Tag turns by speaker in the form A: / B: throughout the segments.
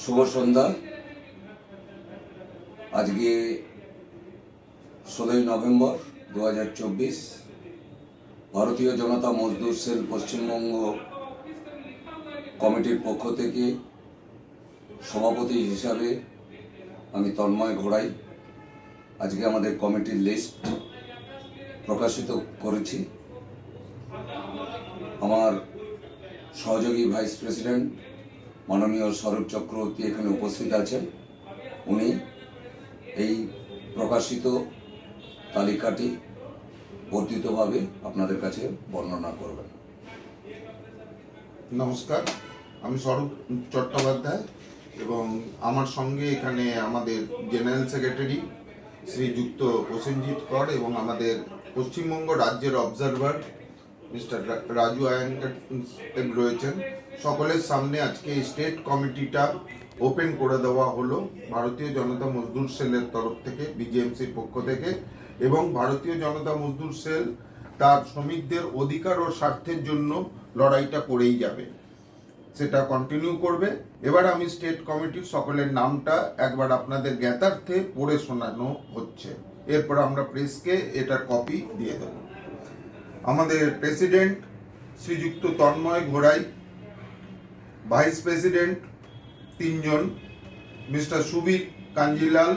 A: শুভ সন্ধ্যা। আজকে ষোলোই নভেম্বর দু হাজার চব্বিশ, ভারতীয় জনতা মজদুর সেল পশ্চিমবঙ্গ কমিটির পক্ষ থেকে সভাপতি হিসাবে আমি তন্ময় ঘোড়াই। আজকে আমাদের কমিটির লিস্ট প্রকাশিত করেছি। আমার সহযোগী ভাইস প্রেসিডেন্ট মাননীয় স্বরূপ চক্রবর্তী এখানে উপস্থিত আছেন। উনি এই প্রকাশিত তালিকাটি বর্ধিতভাবে আপনাদের কাছে বর্ণনা করবেন।
B: নমস্কার, আমি স্বরূপ চট্টোপাধ্যায় এবং আমার সঙ্গে এখানে আমাদের জেনারেল সেক্রেটারি শ্রীযুক্ত প্রসেনজিৎ কর এবং আমাদের পশ্চিমবঙ্গ রাজ্যের অবজারভার মিস্টার রাজু আয়াঙ্কার রয়েছেন। সকলের সামনে আজকে স্টেট কমিটিটা ওপেন করে দেওয়া হলো ভারতীয় জনতা মজদুর সেলের তরফ থেকে, বিজেএমসির পক্ষ থেকে। এবং ভারতীয় জনতা মজদুর সেল তার শ্রমিকদের অধিকার ও স্বার্থের জন্য লড়াইটা করেই যাবে। সেটা কন্টিনিউ করবে। এবার আমি স্টেট কমিটির সকলের নামটা একবার আপনাদের জ্ঞাতার্থে পড়ে শোনানো হচ্ছে। এরপর আমরা প্রেসকে এটার কপি দিয়ে দেব। আমাদের প্রেসিডেন্ট শ্রীযুক্ত তন্ময় ঘোড়াই, ভাইস প্রেসিডেন্ট তিনজন, মিস্টার সুবীর কাঞ্জিলাল,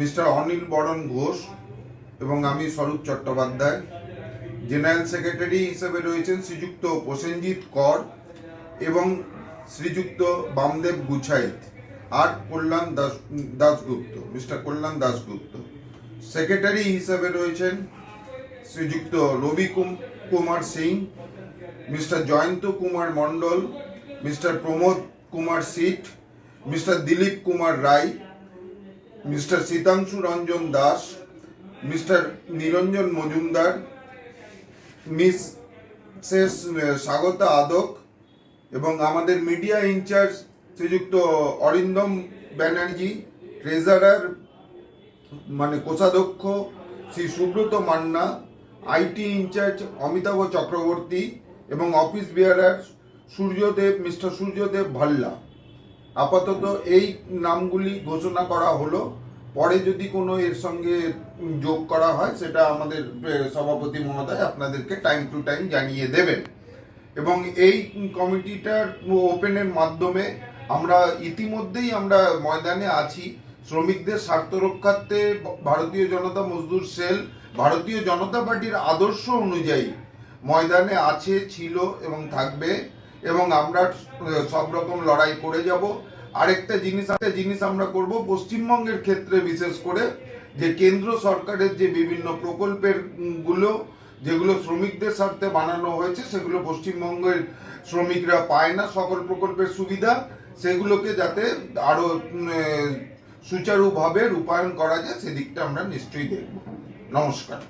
B: মিস্টার অনিল বরণ ঘোষ এবং আমি স্বরূপ চট্টোপাধ্যায়। জেনারেল সেক্রেটারি হিসেবে রয়েছেন শ্রীযুক্ত প্রসেনজিৎ কর এবং শ্রীযুক্ত বামদেব গুছাইত। আর কল্যাণ দাস দাসগুপ্ত মিস্টার কল্যাণ দাসগুপ্ত সেক্রেটারি হিসেবে রয়েছেন Sriyukta Rabi Kumar Singh, mister Joyanta Kumar Mondal, mister Pramod Kumar Sit, mister Dilip Kumar Roy, mister Sitangshu Ranjan Das, mister Niranjan Majumdar, miss শেষ স্বাগতা আদক এবং আমাদের মিডিয়া ইনচার্জ শ্রীযুক্ত অরিন্দম ব্যানার্জি, ট্রেজারার মানে কোষাধ্যক্ষ শ্রী সুব্রত মান্না আইটি ইনচার্জ অমিতাভ চক্রবর্তী এবং office bearer Suryadeb, mister Suryadeb Bhalla. আপাতত এই নামগুলি ঘোষণা করা হলো। পরে যদি কোনো এর সঙ্গে যোগ করা হয়, সেটা আমাদের সভাপতি মহোদয় আপনাদেরকে টাইম টু টাইম জানিয়ে দেবেন। এবং এই কমিটিটার ওপেনের মাধ্যমে আমরা ইতিমধ্যেই আমরা ময়দানে আছি। শ্রমিকদের স্বার্থ রক্ষার্থে ভারতীয় জনতা মজদুর সেল ভারতীয় জনতা পার্টির আদর্শ অনুযায়ী ময়দানে আছে ছিল এবং থাকবে এবং আমরা সব রকম লড়াই করে যাব। আরেকটা জিনিস একটা জিনিস আমরা করব পশ্চিমবঙ্গের ক্ষেত্রে বিশেষ করে যে কেন্দ্র সরকারের যে বিভিন্ন প্রকল্পেরগুলো যেগুলো শ্রমিকদের স্বার্থে বানানো হয়েছে সেগুলো পশ্চিমবঙ্গের শ্রমিকরা পায় না। সকল প্রকল্পের সুবিধা সেগুলোকে যাতে আরও উম, আহ, সুচারুভাবে রূপায়ণ করা যায় সেদিকটা আমরা নিশ্চয়ই দেখব। নমস্কার।